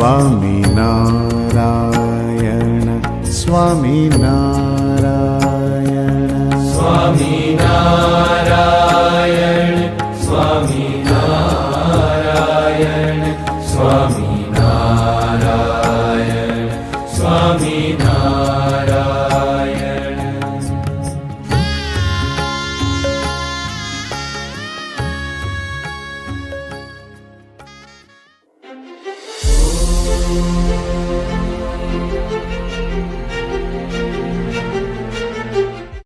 Swami Narayan Swami Narayan. स्वाधी Narayana स्वाधीनायण स्वीनारायण Narayana. Música